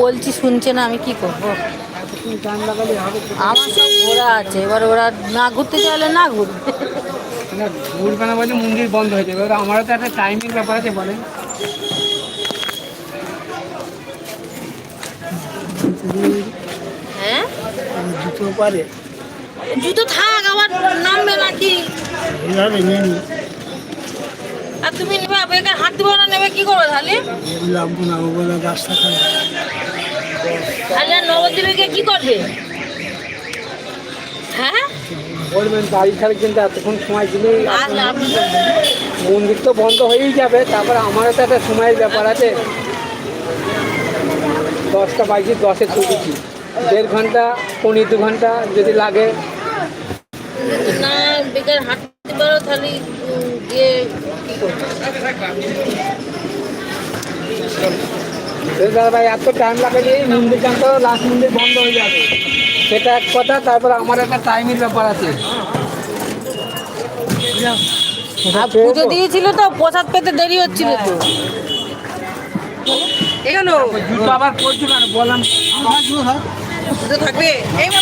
বলছি শুনছে না আমি কি করব। আমার সব ঘোরা আছে এবার ওরা না ঘুরতে চাইলে না ঘুরবে। না ঘুরবে না বলে মন্দির বন্ধ হয়ে যাবে। এবার আমারও তো একটা টাইমিং ব্যাপার আছে বলেন। হ্যাঁ? জুতো পারে। জুতো থাক আবার নামবে নাকি? এভাবে নিয়ে নি। আর তুমি নেবে বেকার হাঁটতে পারো না নেবে কি করবে তাহলে? তাহলে আর নবদ্বীপে কি করবে? হ্যাঁ? বলবেন বাড়ি ছাড়ে কিন্তু এতক্ষণ সময় আর মন্দির তো বন্ধ হয়েই যাবে তারপর আমারও তো একটা সময়ের ব্যাপার আছে। দশটা বাজে দশে ছুটেছি দেড় ঘণ্টা পনেরো দু ঘণ্টা যদি লাগে। না বেকার হাঁটতে পারো তাহলে গিয়ে দাদা ভাই এত টাইম লাগে যে মন্দির জানতো লাস্ট মন্দির বন্ধ হয়ে যাবে। সেটা এক কথা তারপর আমার একটা টাইমের ব্যাপার আছে। পুজো দিয়েছিল তো প্রসাদ পেতে দেরি হচ্ছিল তো। এখানে জুতো আবার পড়ছি কেন? বললাম পুজো থাকবে। এই না?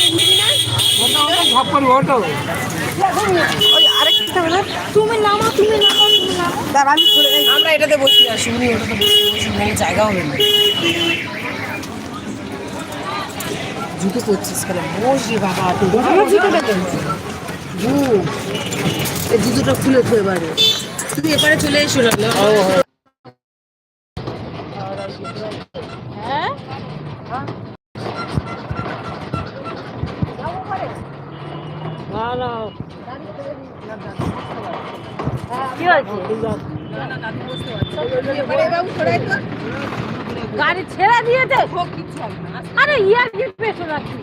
ওটা ওটা ঝপ করি ওটো ওই আরেকটা তুমি নামো তুমি নামো। দাঁড়া আমি চলে যাই আমরা এটাতে বসি আর শুনি ওটাতে বসি বসি জায়গা হবে না। জুতো করছিস কেন? বসি বাবা আমার জুতোটা কেন জুতোটা খুলে তো এবারে। তুমি এবারে চলে এসো না গাড়ি ছেড়ে দিয়েছে? আরে ইয়ার কি পেছন নাকি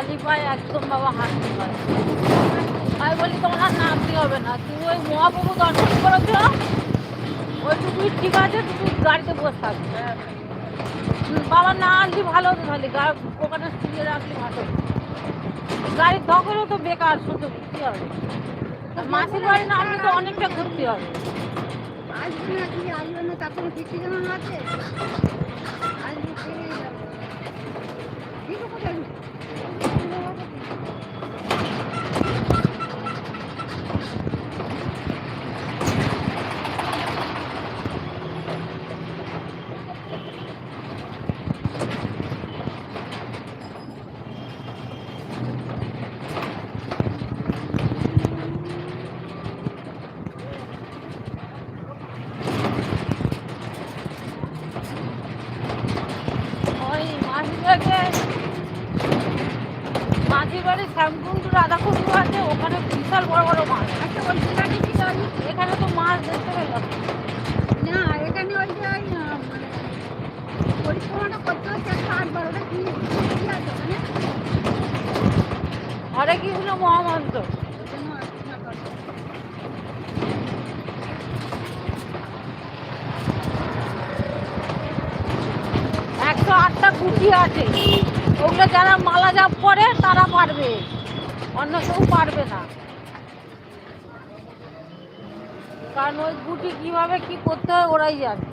খালি পায়ে, একদম বাবা হাঁটতে পারে আমি বলি, তোমার আর নামতে হবে না। তুমি ওই মহাপ্রভু দর্শন করেছ ওইটুকুই ঠিক আছে, তুমি গাড়িতে বসে থাকবে বাবা, না আনলি ভালো হতো তাহলে। ওখানে শুয়ে রাখলি ভালো গাড়ির দখলও তো বেকার, শুধু কি হবে। মাসির বাড়ি না, আনলে তো অনেকটা ঘুরতে হবে। আসবে না কি আসবে না, তারপরে বৃষ্টি যেমন আছে আসবে ফিরে যাবে ঠিক আছে কোথায় ওই মাসির বাড়িতে মাসির বাড়ি শ্যামকুন্ডু রাধাকুন্ডু আছে ওখানে বিশাল বড় বড় মাছ আচ্ছা ওই জায়গাটি কি যাবি এখানে তো মাছ দেখতে পেলাম না এখানে ওই যে ওই, আহ, মানে পরিক্রমাটা করতে হচ্ছে একটা আট বারোটা কি কি আছে ওখানে হরে কৃষ্ণ মহামন্ত্র ওই জন্য আলোচনা করতে একশো আটটা কুটি আছে। ওগুলো যারা মালা জাপ করে, তারা পারবে। অন্য কেউ পারবে না। কারণ ওই গুটি কীভাবে কি করতে হয় ওরাই জানে।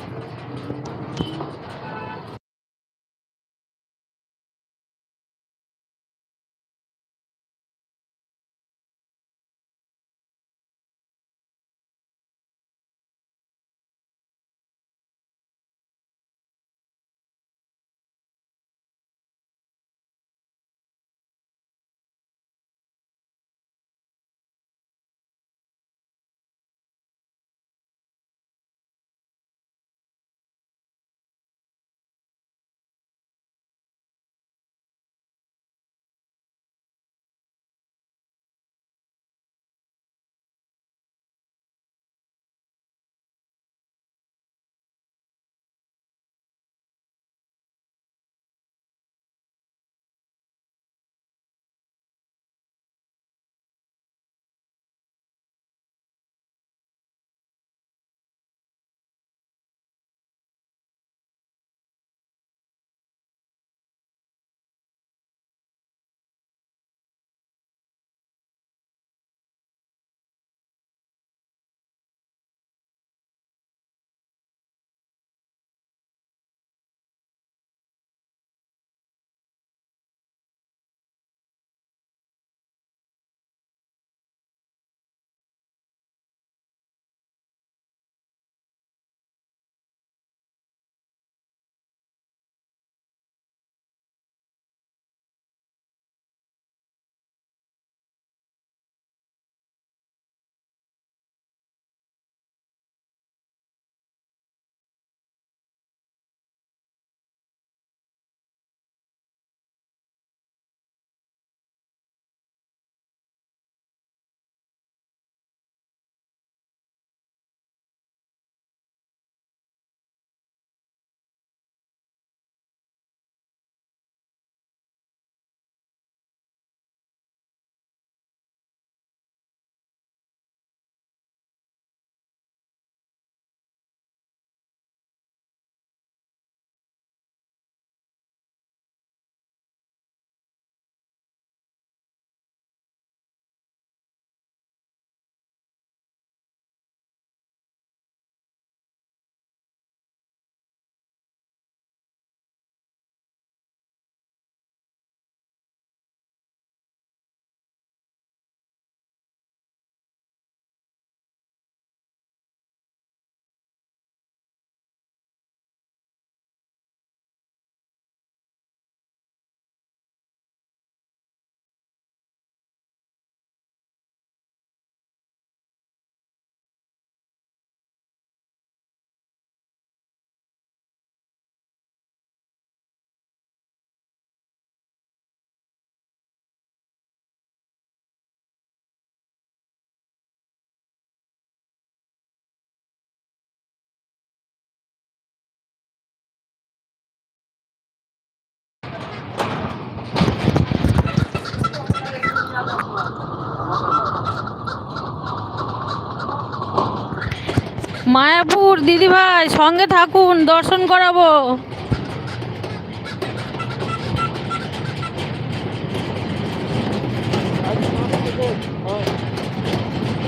মায়াপুর দিদিভাই সঙ্গে থাকুন দর্শন করাবো।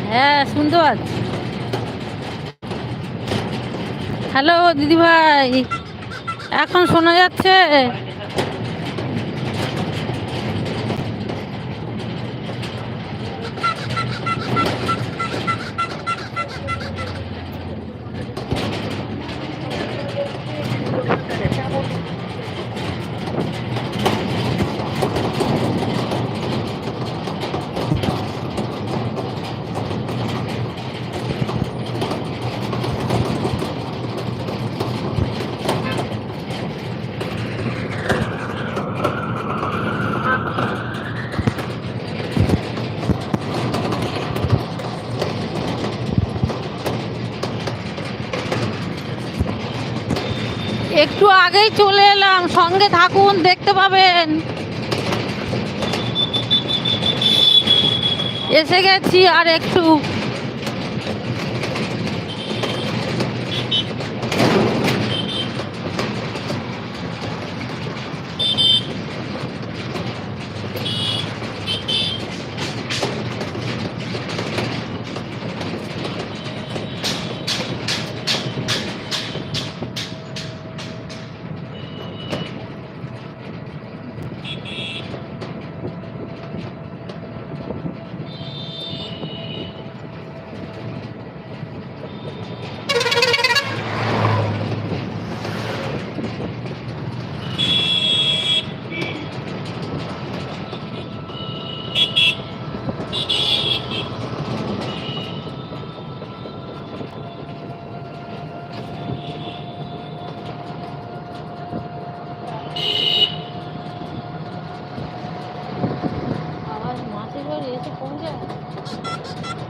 হ্যাঁ শুনতে পাচ্ছি। হ্যালো দিদিভাই এখন শোনা যাচ্ছে? একটু চলে এলাম সঙ্গে থাকুন দেখতে পাবেন। এসে গেছি আর একটু এসে পৌঁছে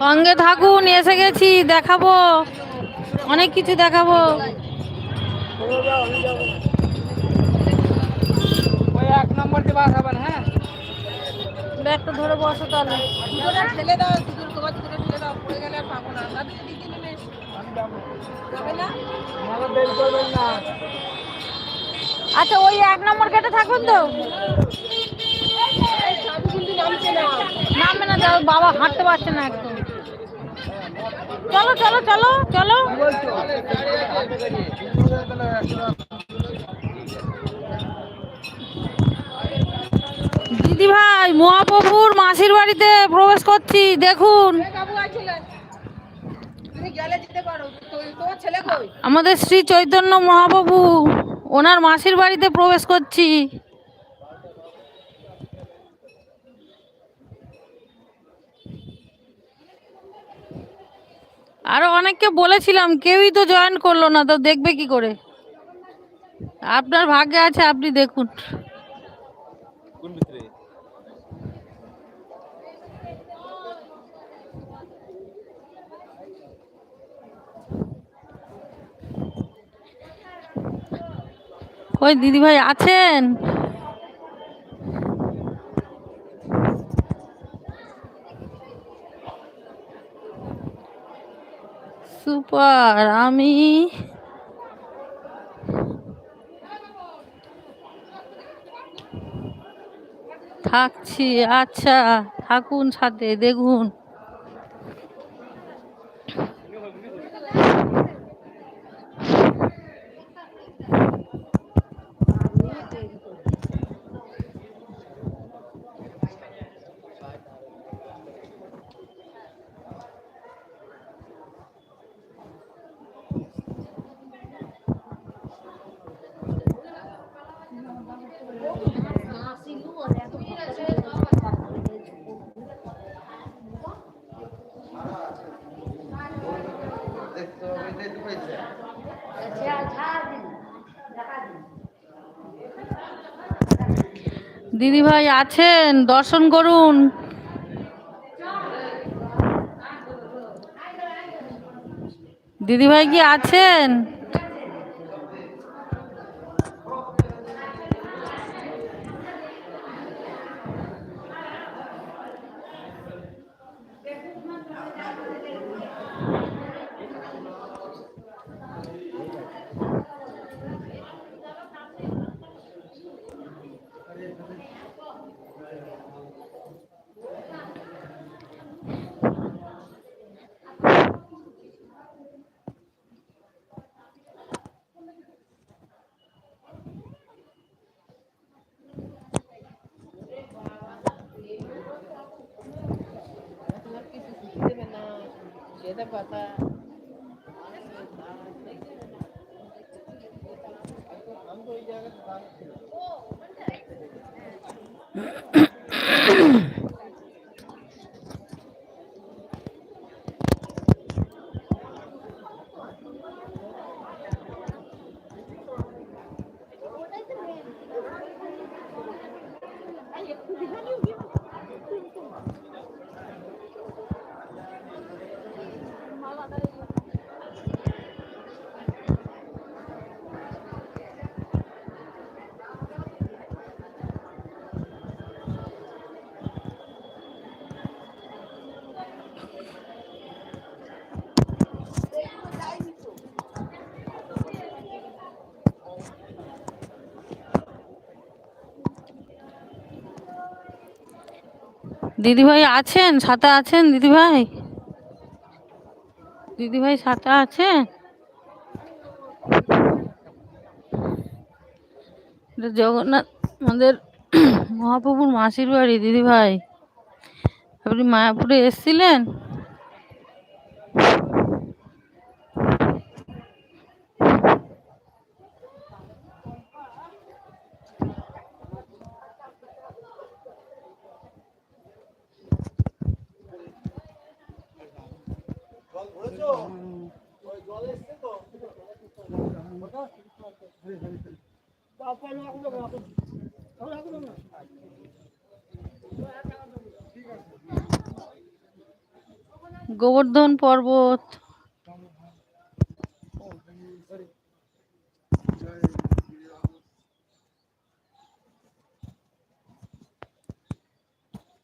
সঙ্গে থাকুন এসে গেছি দেখাবো। অনেক কিছু দেখাবো। ওই এক নম্বর দিয়ে বাস হবেন হ্যাঁ? ব্যাগটা ধরে বসো তাহলে। ঠেলে দাও ঠেলে পড়ে গেলে আর পাবো না। না দিদি দিদি নেমে যাবে না? আমাকে বের করবেন না। আচ্ছা ওই এক নম্বর গেটে থাকুন তো। নামবে না, যাও, বাবা হাঁটতে পারছে না একদম। চলো চলো চলো চলো। দিদি ভাই, মহাপ্রভুর মাসির বাড়িতে প্রবেশ করছি, দেখুন। আমাদের শ্রী চৈতন্য মহাপ্রভু, ওনার মাসির বাড়িতে প্রবেশ করছি। আরও অনেককে বলেছিলাম কেউই তো জয়েন করল না তো দেখবে কি করে? আপনার ভাগ্যে আছে আপনি দেখুন। ওই দিদিভাই আছেন? পর আমি থাকছি আচ্ছা থাকুন সাথে দেখুন। দিদি ভাই আছেন দর্শন করুন। দিদি ভাই কি আছেন? সেটা কথা আমি দিদি ভাই আছেন? সাথে আছেন দিদিভাই? দিদিভাই দিদি ভাই সাথে এটা জগন্নাথ, আমাদের মহাপ্রভুর মাসির বাড়ি দিদিভাই। আপনি মায়াপুরে এসেছিলেন? গোবর্ধন পর্বত।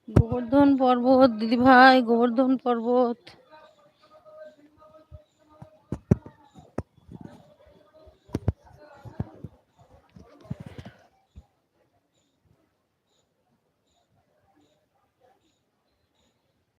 গোবর্ধন পর্বত দিদি ভাই গোবর্ধন পর্বত।